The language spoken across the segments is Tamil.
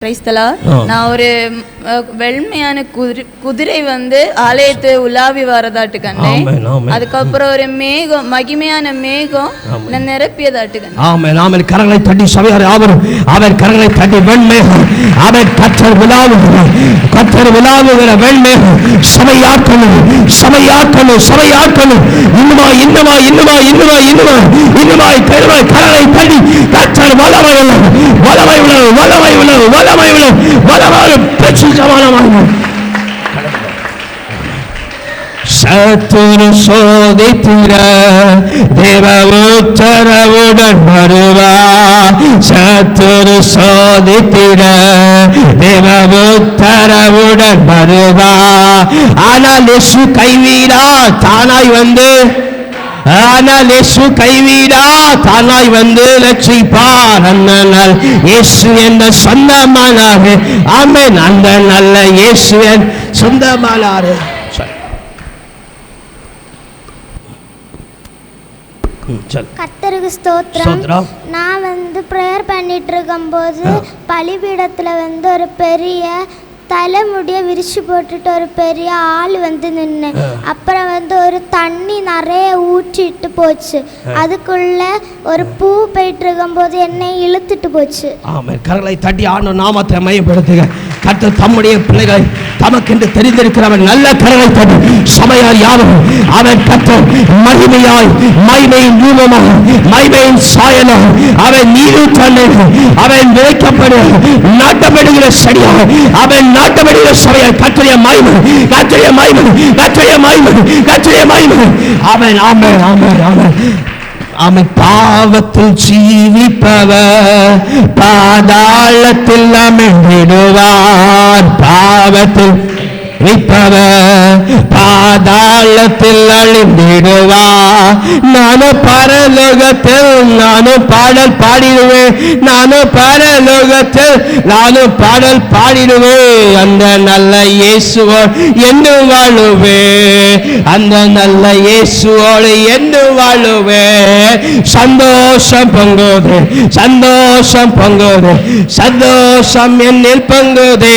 கிரைஸ்தலா ஆ. நான் ஒரு வெண்மையான குதிரை குதிரை வந்து ஆலயத்தை உலாவி வரதாட்டு கண்டேன். அதுக்கப்புறம் ஒரு மேகம் மகிமையான மேகம் நான் நிரப்பியதாட்டு கண்டேன். ஆமென் ஆமென். கரங்களை தட்டி சபையார் யாவரும் அவர் கரங்களை தட்டி வெண்மேகம் அவர் கற்றர் விழாவுகிற கற்றர் விழாவுகிற வெண்மேகம் சபையாக்கணும் சபையாக்கணும் சபையாக்கணும். இன்னுமா இன்னுமா இன்னுமா இன்னுமா இன்னுமா இன்னுமாய் பெருமை கரங்களை தட்டி கற்றர் வல்லமை உள்ளவர் வல்லமை உள்ளவர் வல்லமை உள்ளவர் வல்லமை உள்ளவர் பெற்று சமானமாக சத்துரு சோதித்திர தேவ உத்தரவுடன் வருவா. சத்துரு சோதித்திர தேவ உத்தரவுடன் வருவா. ஆனால் இயேசு கைவீரா தானாய் வந்து ஆனால் இயேசு கைவீடா தானாய் வந்து லட்சிப்பார் அந்த நாள் இயேசு என்ற சொந்தமானாரு. ஆமென். அந்த நல்ல இயேசு சொந்தமானாரு. கர்த்தருக்கு ஸ்தோத்திரம். ஸ்தோத்திரம். நான் வந்து ப்ரேயர் பண்ணிட்டு இருக்கும்போது பலிபீடத்தில் வந்து ஒரு பெரிய தலைமுடியை விரிச்சு போட்டுட்டு ஒரு பெரிய ஆள் வந்து நின்று அப்புறம் வந்து ஒரு தண்ணி நிறைய ஊற்றிட்டு போச்சு. அதுக்குள்ள ஒரு பூ போயிட்டு இருக்கும்போது என்னை இழுத்துட்டு போச்சு. ஆமென். கரங்களை தட்டி ஆண்டு நாமத்தை மையப்படுத்துக. கர்த்தர் தம்முடைய பிள்ளைகளை தமக்கென்று தெரிந்திருக்கிறவன் நல்ல கரங்களை தட்டி சபையார் யாரும் அவன் கர்த்தர் மகிமையாய் மகிமையின் ரூபமாக மகிமையின் சாயலாக அவன் நீரு அவன் விதைக்கப்படு நாட்டப்படுகிற செடியாக அவன் நாட்டப்படுகிற சபையார் கர்த்தரிய மகிமை கர்த்தரிய மகிமை கர்த்தரிய மகிமை கர்த்தரிய மகிமை. அவன் ஆமன் ஆமன் ஆமன். அவன் பாவத்தில் ஜீவிப்பவர். பாதாளத்தில் அமிழ்ந்திடுவார் பாவத்தில் விப்பவர் பாதாளத்தில் அழிந்திடுவா. நானும் பரலோகத்தில் நானும் பாடல் பாடிடுவேன். நானும் பரலோகத்தில் நானும் பாடல் பாடிடுவேன். அந்த நல்ல இயேசுவோடு என்று வாழுவே. அந்த நல்ல இயேசுவோடு என்று வாழுவே. சந்தோஷம் பொங்குது சந்தோஷம் பொங்குது சந்தோஷம் என்னில் பொங்குதே.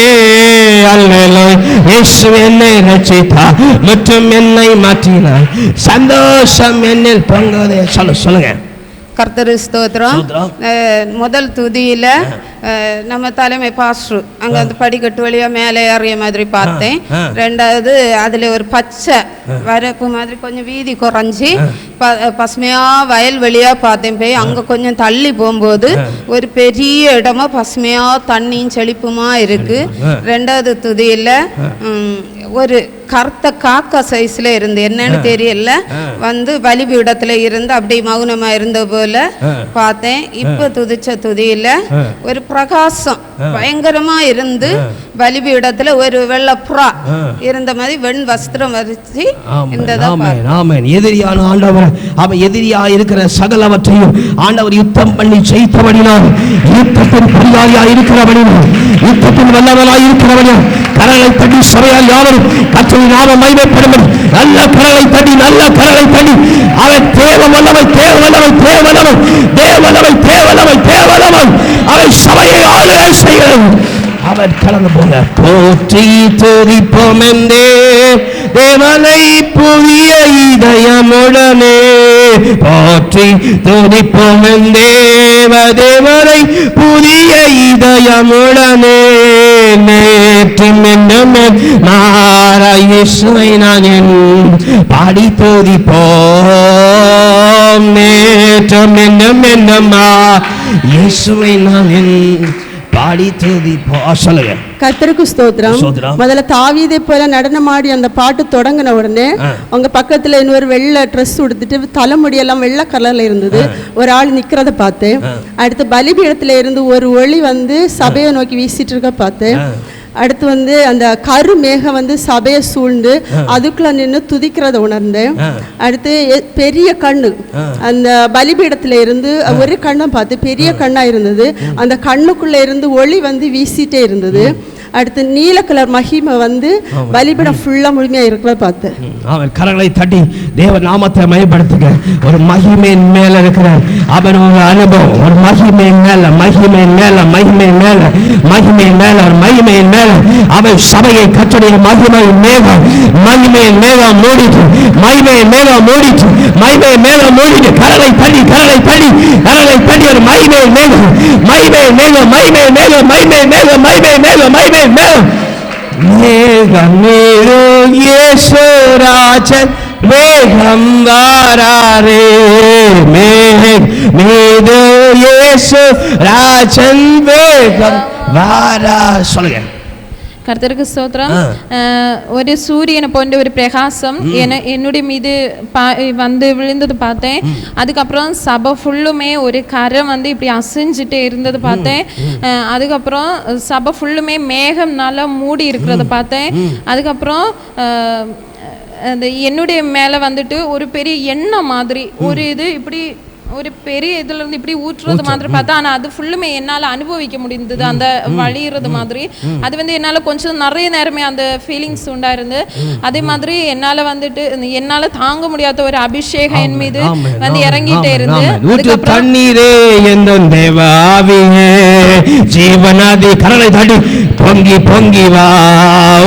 இயேசு என்னை ரட்சித்தார் மற்றும் என்னை மாற்றினார். சந்தோஷம் என்னில் பொங்குதே சொல்ல சொல்லுங்க. கர்த்தரு ஸ்தோத்திரம். முதல் துதியில நம்ம தலைமை பாஸ்டர் அங்க அந்த படிக்கட்டு வழியா மேலே ஏறிய மாதிரி பார்த்தேன். ரெண்டாவது அதுல ஒரு பச்சை வரப்பு மாதிரி கொஞ்சம் வீதி குறைஞ்சி ப- பசுமையா வயல் வெளியா பார்த்தேன் போய் அங்க கொஞ்சம் தள்ளி போகும்போது ஒரு பெரிய இடமா பசுமையா தண்ணியும் செழிப்புமா இருக்கு ஆ. ரெண்டாவது துதியில ஒரு கருத்த காக்கா சைஸ்ல இருந்து என்னன்னு தெரியல. வந்து பலிபீடத்துல இருந்து அப்படியே மௌனமா இருந்த போல பார்த்தேன். இப்ப துதிச்ச துதியில ஒரு பிரகாசம் பயங்கரமா இருந்து பலிபீடத்துல ஒரு வெள்ளை புறா இருந்த மாதிரி வெண் வஸ்திரம் வரிச்சு எதிரியான ஆண்டவர் அவன் எதிரியா இருக்கிற சகலவற்றையும் ஆண்டவர் யுத்தம் பண்ணி ஜெயித்தபடினால் யுத்தத்தின் பரிகாரியா இருக்கிறபடினால் யுத்தத்தின் வல்லவனாய் இருக்கிறபடினால் கரலை தட்டி சபையால் யாவரும் கற்றலை நாம மைமைப்படும் நல்ல கரலை தட்டி நல்ல கரலை தட்டி. அவன் தேவ வல்லவை தேவ வல்லவை தேவ வல்லவை தேவ வல்லவை தேவ வல்லவை தேவ வல்லவை அவன் சபையை ஆளுகை செய்கிறது அவர் கலந்து போங்க. போற்றி துதிப்போம் என்றே தேவனை புதிய இதயமுடனே. போற்றி துதிப்போம் தேவ தேவனை புதிய இதயமுடனே. நான் என் பாடி துதிப்போம் நேற்றும் என்னும் இயேசுவை நான் என் பாடி துதிப்போம் சொல்லுங்க. கர்த்தருக்கு ஸ்தோத்திரம். முதல்ல தாவீதை போல நடனமாடி அந்த பாட்டு தொடங்கின உடனே. அவங்க பக்கத்துல இன்னொரு வெள்ளை ட்ரெஸ் உடுத்துட்டு தலைமுடியெல்லாம் வெள்ளை கலர்ல இருந்தது. ஒரு ஆள் நிக்கிறத பார்த்தேன். அடுத்து பலிபீடத்துல இருந்து ஒரு ஒளி வந்து சபையை நோக்கி வீசிட்டு இருக்க பார்த்தேன். அடுத்து வந்து அந்த கரு மேகம் வந்து சபையை சூழ்ந்து அதுக்குள்ள நின்று துதிக்கிறத உணர்ந்தேன். அடுத்து பெரிய கண்ணு. அந்த பலிபீடத்துல இருந்து ஒரு கண்ணை பார்த்து பெரிய கண்ணா இருந்தது. அந்த கண்ணுக்குள்ள இருந்து ஒளி வந்து வீசிட்டே இருந்தது. அடுத்து நீல கலர் மகிமை வந்து பலிபீடம் ஃபுல்லா முழுமையா இருக்கிறத பார்த்தேன் அவன் கரங்களை தட்டி தேவ நாமத்தை மயப்படுத்துங்க ஒரு மகிமையின் மேல இருக்கிற அவன் ஒரு அனுபவம் ஒரு மகிமையின் மேல மகிமையின் மேல மகிமையின் மேல மகிமையின் மேல ஒரு மகிமையின் மேல அவன் சபையை கற்றுடைய மகிமையின் மேல மகிமையின் மேல மூடிட்டு மகிமையின் மேல மூடிட்டு மகிமையின் மேல மூடிட்டு கரலை தள்ளி கரலை தள்ளி கரலை தள்ளி ஒரு மகிமையின் மேல மகிமையின் மேல மகிமையின் மேல மகிமையின் மேல மகிமையின் மேல மேல மேகம் ஈஸ்வராஜன் மேகம் வாராரே. மேகம் மீது இயேசு ராஜன் வேகம் வாரா. சொல்லுங்க. ஆ. அஹ், ஒரு சூரியனை போன்ற ஒரு பிரகாசம் என என்னுடைய மீது பா- வந்து விழுந்தது பார்த்தேன் அதுக்கப்புறம் சபை ஃபுல்லுமே ஒரு கரை வந்து இப்படி அசைஞ்சிட்டே இருந்தது பார்த்தேன் அதுக்கப்புறம் சபை ஃபுல்லுமே மேகம் நல்லா மூடி இருக்கிறத பார்த்தேன் அதுக்கப்புறம் அந்த என்னுடைய மேலே வந்துட்டு ஒரு பெரிய எண்ணெய் மாதிரி ஒரு இது இப்படி ஒரு பெரிய இதுல இருந்து இப்படி ஊற்றுறது மாதிரி பார்த்தா ஆனா அது ஃபுல்லுமே என்னால அனுபவிக்க முடிந்தது அந்த வழியிறது மாதிரி. அது வந்து என்னால கொஞ்சம் நிறைய நேரமே அந்த ஃபீலிங்ஸ் உண்டாயிருந்து. அதே மாதிரி என்னால வந்துட்டு என்னால தாங்க முடியாத ஒரு அபிஷேகம் என் மீது வந்து இறங்கிட்டே இருந்து. தண்ணீரே எந்தன் தேவாவியே ஜீவனாதி கரலை தடி பொங்கி பொங்கி வா.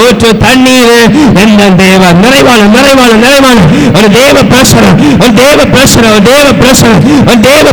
ஊற்று தண்ணீரே எந்தன் தேவ நிறைவான நிறைவான நிறைவான ஒரு தேவ பிரசனம் ஒரு தேவ பிரசனம் ஒரு தேவ பிரசனம். தேவன் தேவ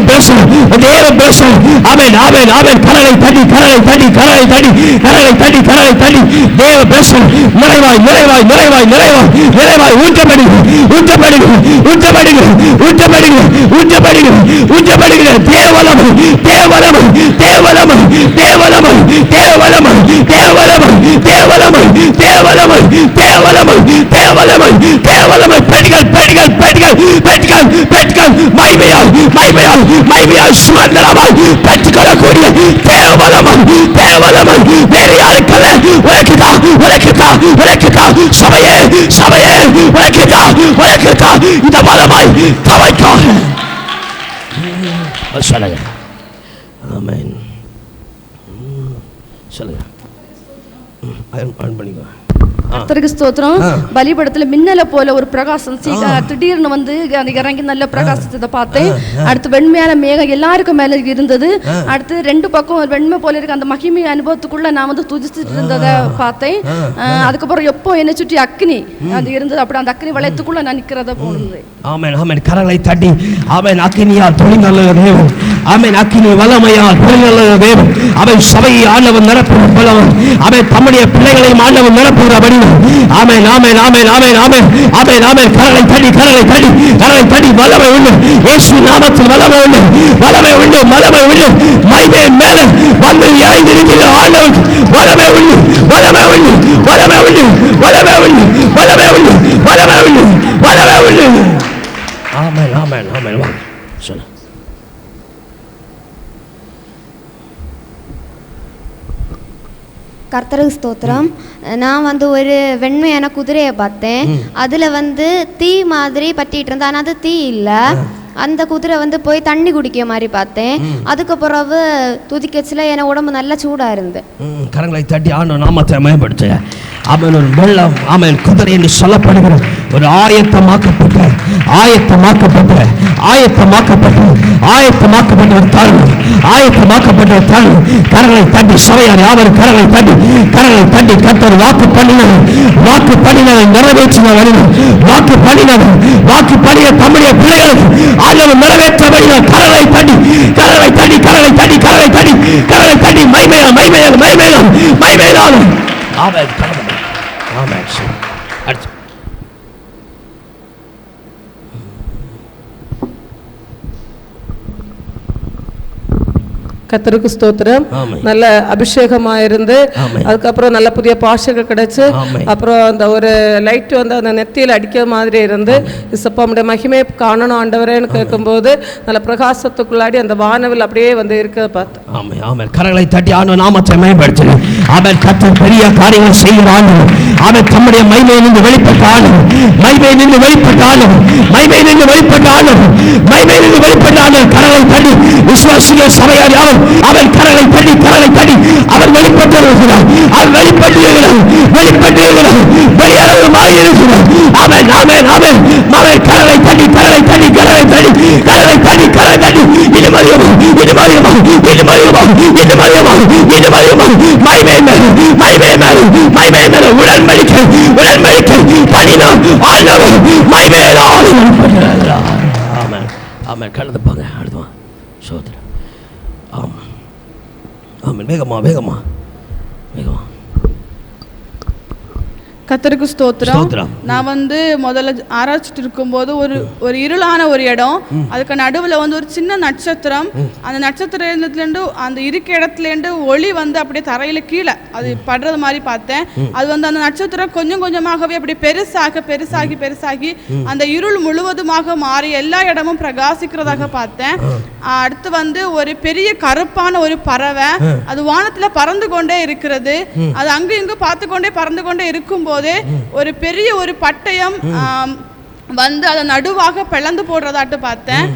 தேவன் ஒரு அவன் அவன் அவன் ஆமென் கரலை தடி கரலை தடி கரலை தடி கரலை தடி கரலை தடி தேவ பிரசனம் நிறைவாய் நிறைவாய் நிறைவாய் நிறைவாய் நிறைவாய் ஊற்றப்படுகிறது ஊற்றப்படுகிறது ஊற்றப்படுகிறது ஊற்றப்படுகிறது ஊற்றப்படுகிறது ஊற்றப்படுகிறது தேவலமை தேவலமை தேவலமை தேவலமை தேவலமை தேவலமை தேவலமை தேவலமை தேவலமை தேவலமை தேவலமை பெண்கள் பெண்கள் பெண்கள் பெண்கள் பெண்கள் மைமையால் மகிமையால் மகிமையால் சுதந்திரமாய் பெற்றுக்கொள்ளக்கூடிய தேவலமன் தேவலமன் வேறு யாருக்கல்ல உனக்குதா உனக்குதா உனக்குதா சபையே சபையே உனக்குதா உனக்குதா இந்த பலமாய் தவைக்காக சொல்லுங்க ஆமாம் சொல்லுங்க ஆன் பண்ணிக்கோ. ஸ்தோத்திரம். ஆ. பலிபடத்துல மின்னல போல ஒரு பிரகாசம். சீ- திடீர்னு வந்து இறங்கி நல்ல பிரகாசத்தை பார்த்தேன். அடுத்து வெண்மையான மேகம் எல்லாருக்கும் மேல இருந்தது. அடுத்து ரெண்டு பக்கம் வெண்மை போல இருக்க. அந்த மகிமை அனுபவத்துக்குள்ள நான் வந்து துதிச்சுட்டு இருந்ததை பார்த்தேன். அதுக்கப்புறம் எப்போ என்னை சுற்றி அக்னி அது இருந்தது. அப்படி அந்த அக்னி வளையத்துக்குள்ள நான் நிக்கிறத போனது. ஆமென் ஆமென். கரங்களை தட்டி. ஆமென் அக்கினியால் தொழில்நல்ல தேவன். ஆமென் அக்கினி வல்லமையால் தொழில்நல்ல தேவன். அவன் சபையை ஆண்டவன் நிரப்புகிற பலவன் அவன் தம்முடைய பிள்ளைகளையும் ஆண்டவன் நிரப்புகிற வடிவம் ஆமென் ஆமென் ஆமென் ஆமென் ஆமென் ஆமென் ஆமென். கரங்களை தட்டி கரங்களை தட்டி கரங்களை தட்டி வல்லமை உண்டு. இயேசு நாமத்தில் வல்லமை உண்டு. வல்லமை உண்டு வல்லமை உண்டு. மைமே மேல வந்து இறங்கியிருக்கிற ஆண்டவன் வல்லமை உண்டு. வல்லமை உண்டு வல்லமை உண்டு வல்லமை உண்டு வல்லமை உண்டு வல்லமை உண்டு வல்லமை உண்டு. ஆமென் ஆமென் ஆமென். வா சொல்லு கர்த்தருக்கு ஸ்தோத்திரம். நான் வந்து ஒரு வெண்மையான குதிரையை பார்த்தேன். அதுல வந்து தீ மாதிரி பற்றிட்டு இருந்தேன் ஆனா அது தீ இல்ல. அந்த குதிரை வந்து போய் தண்ணி குடிக்க மாதிரி பார்த்தேன். அதுக்கு பிறகு துதிக்கச்சில என் உடம்பு நல்லா சூடா இருந்து கரங்களை தட்டி ஆண்டு நாமத்தை மேம்படுத்த அவன் ஒரு வெள்ளம் அவன் குதிரை என்று சொல்லப்படுகிற ஒரு ஆயத்தமாக்கப்பட்ட ஆயத்தமாக்கப்பட்ட ஆயத்தமாக்கப்பட்ட ஆயத்தமாக்கப்பட்ட ஒரு தாழ்வு ஆயத்தமாக்கப்பட்ட ஒரு தாழ்வு. கரங்களை தட்டி சபையார் யாவர் கரங்களை தட்டி கரங்களை தட்டி கத்தர் வாக்கு பண்ணினவர் வாக்கு பண்ணினவர் நிறைவேற்றின வழிவர் வாக்கு பண்ணினவர் வாக்கு பண்ணிய தம்முடைய பிள்ளைகளுக்கு ஆண்டவர் நிறைவேற்ற வழிவர் கரங்களை தட்டி கரங்களை தட்டி கரங்களை தட்டி கரங்களை தட்டி கரங்களை தட்டி மைமையால் மைமையால் மைமையால் மைமையால் ஆமென் comments. கத்தருக்கு ஸ்தோத்திரம். நல்ல அபிஷேகமா இருந்து. அதுக்கப்புறம் நல்ல புதிய பாஷைகள் கிடைச்சு. அப்புறம் அந்த ஒரு லைட் வந்து அந்த நெத்தியில் அடிக்கிற மாதிரி இருந்து இசப்பாமுடைய மகிமையை காணணும் ஆண்டவரேன்னு கேட்கும்போது நல்ல பிரகாசத்துக்குள்ளாடி அந்த வானவில் அப்படியே வந்து இருக்கிறத பார்த்தேன் ஆமென் ஆமென். கரங்களை தட்டி ஆண்டு நாமத்தை மேம்படுத்தின அவன் கத்தர் பெரிய காரியங்கள் செய்கிற ஆண்டவர் அவன் தம்முடைய மைமை நின்று வெளிப்பட்ட ஆண்டவர் மைமை நின்று வெளிப்பட்ட ஆண்டவர் மைமை நின்று வெளிப்பட்ட மைமை நின்று வெளிப்பட்ட கரங்களை தட்டி விசுவாசிகள் சபையார் யாவர் அவன் கரலை தடி கரலை தடி அவர் வெளிப்பட்டு இருக்கிறார் அவர் வெளிப்பட்டு இருக்கிறார் வெளிப்பட்டு இருக்கிறார் வெளியளவுமாய் இருக்கிறார் அவன் அவன் அவன் அவன் கரலை தடி கரலை தடி கரலை தடி கரலை தடி கரலை தடி இது மரியமாம் இது மரியமாம் இது மரியமாம் இது மரியமாம் இது மரியமாம் மைமே மேல மைமே மேல மைமே மேல உடன்படிக்கை உடன்படிக்கை பண்ணினான் ஆண்டவர் மைமே மேல ஆமன். ஆமன். கலந்துப்பாங்க அடுத்துவான் சோதரன் ஆமாம் வேகமா வேகமா வேகமா கத்தருக்கு ஸ்தோத்திரம். நான் வந்து முதல்ல ஆராய்ச்சிட்டு இருக்கும்போது ஒரு ஒரு இருளான ஒரு இடம். அதுக்கு நடுவுல வந்து ஒரு சின்ன நட்சத்திரம். அந்த நட்சத்திரத்துலேருந்து அந்த இருக்க இடத்துலேருந்து ஒளி வந்து அப்படியே தரையில கீழே அது படுறது மாதிரி பார்த்தேன். அது வந்து அந்த நட்சத்திரம் கொஞ்சம் கொஞ்சமாகவே அப்படி பெருசாக பெருசாகி பெருசாகி அந்த இருள் முழுவதுமாக மாறி எல்லா இடமும் பிரகாசிக்கிறதாக பார்த்தேன். அடுத்து வந்து ஒரு பெரிய கருப்பான ஒரு பறவை. அது வானத்துல பறந்து கொண்டே இருக்கிறது. அது அங்கு இங்கு பார்த்து கொண்டே பறந்து கொண்டே இருக்கும்போது ஒரு பெரிய ஒரு பட்டயம் வந்து அதை நடுவாக பிளந்து போடுறதாட்டு பார்த்தேன்.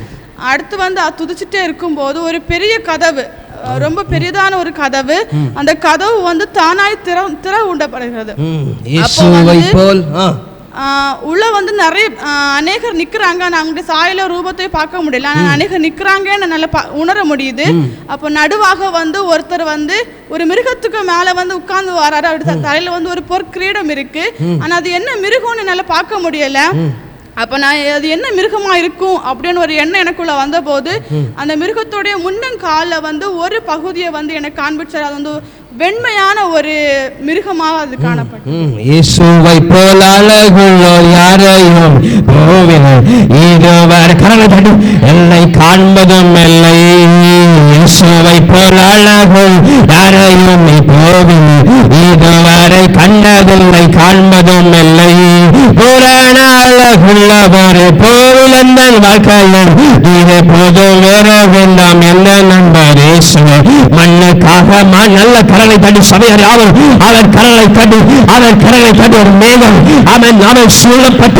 அடுத்து வந்து அது துதிச்சுட்டே இருக்கும்போது ஒரு பெரிய கதவு ரொம்ப பெரிதான ஒரு கதவு அந்த கதவு வந்து தானாய் திற திற உண்டப்படுகிறது. உள்ள வந்து நிறைய அநேகர் நிக்கிறாங்க. நான் அவங்களுடைய சாயல ரூபத்தை பார்க்க முடியல. ஆனா அநேகர் நிக்கிறாங்கன்னு நல்லா பா- உணர முடியுது. அப்போ நடுவாக வந்து ஒருத்தர் வந்து ஒரு மிருகத்துக்கு மேல வந்து உட்கார்ந்து வராரு. அப்படி தலையில வந்து ஒரு பொற்கிரீடம் இருக்கு. ஆனா அது என்ன மிருகம்னு என்னால பார்க்க முடியல. அப்ப நான் அது என்ன மிருகமா இருக்கும் அப்படின்னு ஒரு எண்ணம் எனக்குள்ள வந்தபோது அந்த மிருகத்துடைய முன்னங்கால வந்து ஒரு பகுதியை வந்து எனக்கு காண்பிச்சார். அது வந்து வெண்மையான ஒரு மிருகமாக அது காணப்பட்டது. ம், இயேசுவை போல் அழகுள்ளோர் யாரையும் போவினை இதுவரை கரலை தட்டு என்னை காண்பதும் இல்லை. இயேசுவை போல் அழகு யாரையும் நீ இதுவரை கண்டதில்லை காண்பதும் இல்லை. புராண அழகுள்ளவர் போ போவிலந்தன் வாழ்க்கையில் இது போதும் வேற வேண்டாம் என்ன நண்பர் மண்ணுக்காக நல்ல கரலை தட்டி சபையார் யாவர்? அவர் கரலை தட்டி அவர் கரலை தட்டி ஒரு மேகம். அவன் அவன் சூழப்பட்ட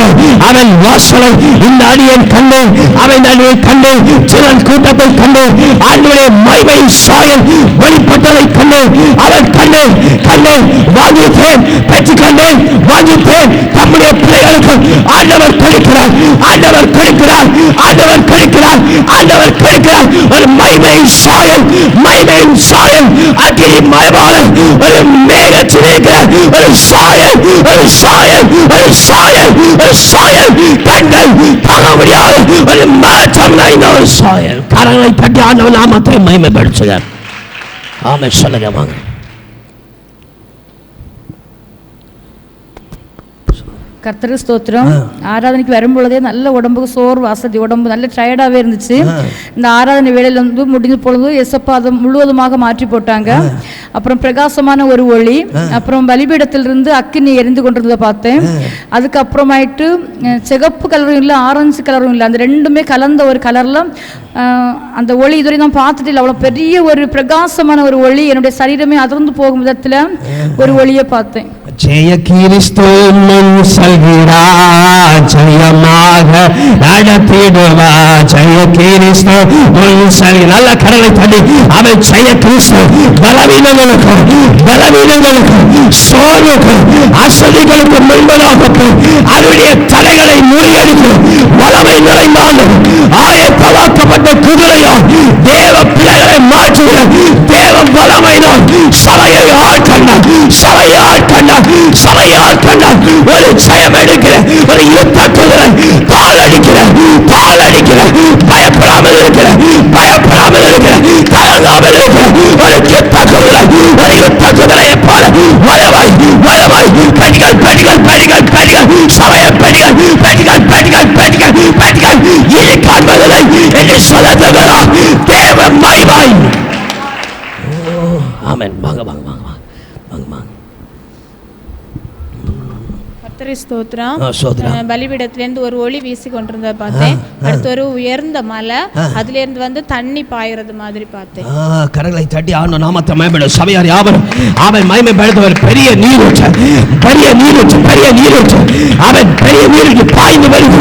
அவன் வாசலை இந்த அடியன் கண்டு அவன் அடியை கண்டு சிலன் கூட்டத்தை கண்டு ஆண்டுடைய மைமை சாயல் வெளிப்பட்டதை கண்டு அவன் கண்டு கண்டு வாங்கித்தேன் பெற்றுக்கொண்டேன் வாங்கித்தேன் தம்முடைய பிள்ளைகளுக்கு ஆண்டவர் கொடுக்கிறார். ஆண்டவர் ஆண்டவர் கொடுக்கிறார். ஆண்டவர் கொடுக்கிறார். ஆண்டவர் கொடுக்கிறார். ஒரு மைமை சாயல் மைமை சாயல். அக்கினி மயமாளர் ஒரு மேகத்தில் இருக்கிற ஒரு சாயல் ஒரு சாயல் ஒரு சாயல் ஒரு சாயல். கண்கள் தாங்க முடியாத ஒரு மாற்றம் நிறைந்த ஒரு சாயல். கரங்களை தட்டி ஆண்டவர் நாமத்தை மகிமைப்படுத்துகிறார். ஆமை சொல்லுங்க வாங்க. கர்த்தர் ஸ்தோத்திரம். ஆராதனைக்கு வரும்பொழுதே நல்ல உடம்புக்கு சோர்வு வசதி உடம்பு நல்ல டயர்டாகவே இருந்துச்சு. இந்த ஆராதனை வேலையில வந்து முடிஞ்ச பொழுது எசப்பா அதை முழுவதுமாக மாற்றி போட்டாங்க. அப்புறம் பிரகாசமான ஒரு ஒளி அப்புறம் பலிபீடத்திலிருந்து அக்கினி எரிந்து கொண்டிருந்ததை பார்த்தேன். அதுக்கப்புறமாயிட்டு சிகப்பு கலரும் இல்லை ஆரஞ்சு கலரும் இல்லை அந்த ரெண்டுமே கலந்த ஒரு கலர்ல அந்த ஒளி இதுவரை நான் பார்த்துட்டு இல்லை. அவ்வளோ பெரிய ஒரு பிரகாசமான ஒரு ஒளி. என்னுடைய சரீரமே அதிர்ந்து போகும் விதத்தில் ஒரு ஒளியை பார்த்தேன். ஜெய கிறிஸ்து முன் ஜெயமாக நடத்திடுவா. ஜெய கிறிஸ்து முன் நல்ல கடலை தள்ளி அவன் ஜெய கிறிஸ்து பலவீனங்களுக்கு பலவீனங்களுக்கு சோர்வுக்கு அசதிகளுக்கு முன்பதாக அவருடைய தலைகளை முறியடித்து வளமை நிறைந்தாலும் ஆயத்தமாக்கப்பட்ட குதிரையால் தேவ பிள்ளைகளை மாற்றுகிற தேவ வளமைதான் சபையை ஆட்கண்டார் சபையை ஆட்கண்டார் சபையை ஆட்கண்டார் ஒரு ஜெயம் எடுக்கிற ஒரு யுத்த பால் அடிக்கிற பால் அடிக்கிற பயப்படாமல் இருக்கிற பயப்படாமல் இருக்கிற தயங்காமல் இருக்கிற அஹ், பலிபீடத்திலேருந்து ஒரு ஒளி வீசி கொண்டிருந்ததை பார்த்தேன் அடுத்து ஒரு உயர்ந்த மலை அதுல இருந்து வந்து தண்ணி பாயறது மாதிரி பார்த்தேன். கரங்களை தட்டி ஆண்டு நாமத்தை மேம்படும். சபையார் யாவரும் அவன் மகிமைப்படுத்தவர் பெரிய நீரூற்று. பெரிய நீரூற்று பெரிய நீரூற்று. அவன் பெரிய நீரூற்று பாய்ந்து வருது.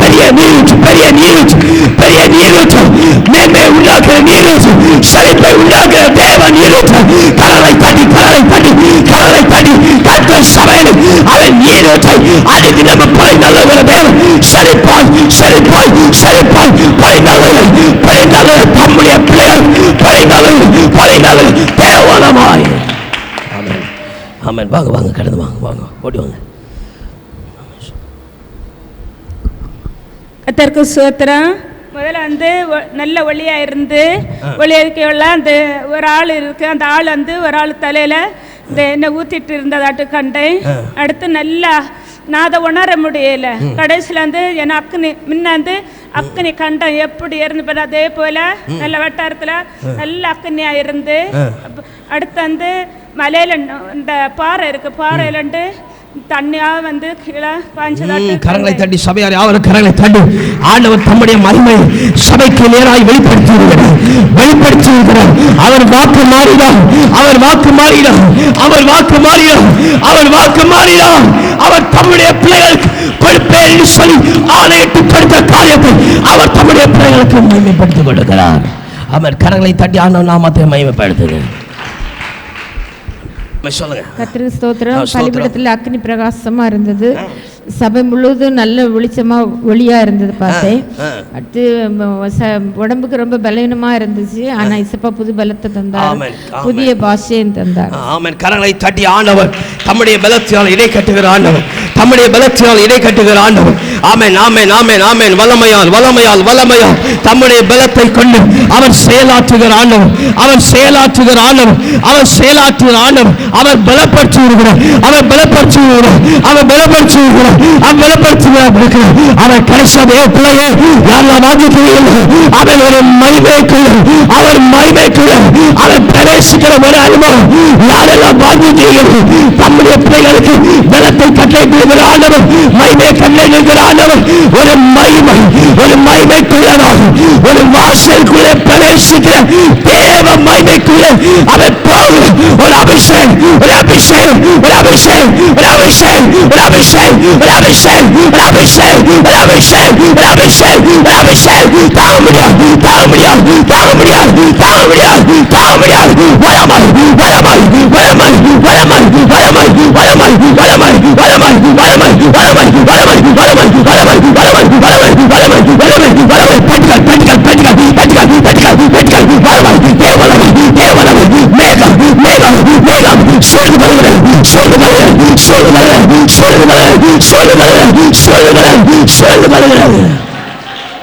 பெரிய நீரூற்று பெரிய நீரூற்று. பெரிய நீரூற்று. மேன்மை உண்டாக்குற நீரூற்று. செழிப்பை உண்டாக்குற தேவ நீரூற்று. கரலை தட்டி கரலை தட்டி கரலை தட்டி கற்ற சபையில் அவன் ஈரத்தை அனுதினம் படை நல்லவர தேவன். செழிப்பாய் செழிப்பாய் செழிப்பாய் படை நல்லவர் படை நல்லவர் தம்முடைய பிள்ளைகள் படை நல்லவர் படை நல்லவர் தேவனமாய் ஆமென். ஆமென். வாங்க வாங்க கடந்து வாங்க வாங்க. ஓடி வாங்க. கத்தருக்கு சோத்திரம். முதல்ல வந்து நல்ல ஒளியாக இருந்து ஒளியிருக்கையுள்ள அந்த ஒரு ஆள் இருக்கு. அந்த ஆள் வந்து ஒரு ஆள் தலையில் இந்த எண்ணெய் ஊற்றிட்டு இருந்ததாட்டு கண்டேன். அடுத்து நல்லா நான் அதை உணர முடியல. கடைசியில் வந்து என் அக்குனி முன்ன வந்து அக்குனி கண்டேன் எப்படி இருந்து அதே போல நல்ல வட்டாரத்தில் நல்ல அக்குனியாக இருந்து அடுத்து வந்து மலையில இந்த பாறை இருக்கு பாறையிலண்டு தண்ணியா வந்து கீழே கரங்களை. தட்டி சபையார் யாவரும் கரங்களை தட்டி. ஆண்டவர் தம்முடைய மகிமை சபைக்கு நேராய் வெளிப்படுத்தி இருக்கிறார் வெளிப்படுத்தி இருக்கிறார் அவர் வாக்கு மாறினார் அவர் வாக்கு மாறினார் அவர் வாக்கு மாறினார் அவர் வாக்கு மாறினார் அவர் தம்முடைய பிள்ளைகளுக்கு கொடுப்பேன் என்று சொல்லி ஆணையிட்டு கொடுத்த காரியத்தை அவர் தம்முடைய பிள்ளைகளுக்கு மகிமைப்படுத்திக் கொடுக்கிறார். அவர் கரங்களை தட்டி ஆண்டவர் நாமத்தை மகிமைப்படுத்துங்க சொல்லுங்க. கத்திரி ஸ்தோத்திரம். பலிபீடத்தில் அக்னி பிரகாசமா இருந்தது. சபை முழுவதும் நல்ல வெளிச்சமா ஒளியா இருந்தது பார்த்தேன். அடுத்து உடம்புக்கு ரொம்ப பலவீனமா இருந்துச்சு. ஆனா இசப்பா புது பலத்தை தந்தார். புதிய பாஷையும் தந்தார். ஆமென். கரங்களை தட்டி ஆண்டவர் தம்முடைய பலத்தினால் இடை கட்டுகிற ஆண்டவர் தம்முடைய பலத்தினால் இடை கட்டுகிற ஆண்டவர் ஆமென் ஆமென் ஆமென் ஆமென். வல்லமையால் வல்லமையால் வல்லமையால். தம்முடைய பலத்தை கொண்டு அவர் செயலாற்றுகிற ஆண்டவர் அவர் செயலாற்றுகிற ஆண்டவர் அவர் செயலாற்றுகிற ஆண்டவர் அவர் பலப்படுத்தி வருகிறார் அவர் பலப்படுத்தி வருகிறார் அவர் பலப்படுத்தி வருகிறார் அவர் பலப்படுத்துகிறார் இருக்கிறார். அவர் கடைசியாக பிள்ளையே யாரெல்லாம் வாங்கிக்கிறீர்கள்? அவர் ஒரு மகிமைக்குள்ள அவர் மகிமைக்குள்ள அவர் பிரவேசிக்கிற ஒரு அனுபவம் யாரெல்லாம் வாங்கிக்கிறீர்கள்? தம்முடைய பிள்ளைகளுக்கு பலத்தை கட்டளை கட்டளையிடுகிற ஆண்டவர் மகிமை கட்டளையிடுகிற ஆண்டவர் ஒரு மகிமை ஒரு மகிமைக்குள்ளதாக ஒரு வாசலுக்குள்ளே பிரவேசிக்கிற தேவ மகிமைக்குள்ளே அவர் போகிற ஒரு அபிஷேகம் ஒரு அபிஷேகம் ஒரு அபிஷேகம் ஒரு அபிஷேகம் ஒரு அபிஷேகம் ஒரு அபிஷேகம் ஒரு அபிஷேகம் ஒரு அபிஷேகம் ஒரு அபிஷேகம் ஒரு அபிஷேகம் தாங்க முடியாது தாங்க முடியாது தாங்க முடியாது தாங்க முடியாது தாங்க முடியாது வரமல் வரமல் வரமல் வரமல் வரமல் வரமல் வரமல் வரமல் வரமல் வரமல் வரமல் வரமல் சொல்லுகிறேன் சொல்லுகிறேன் சொல்லுகிறேன் சொல்லுகிறேன்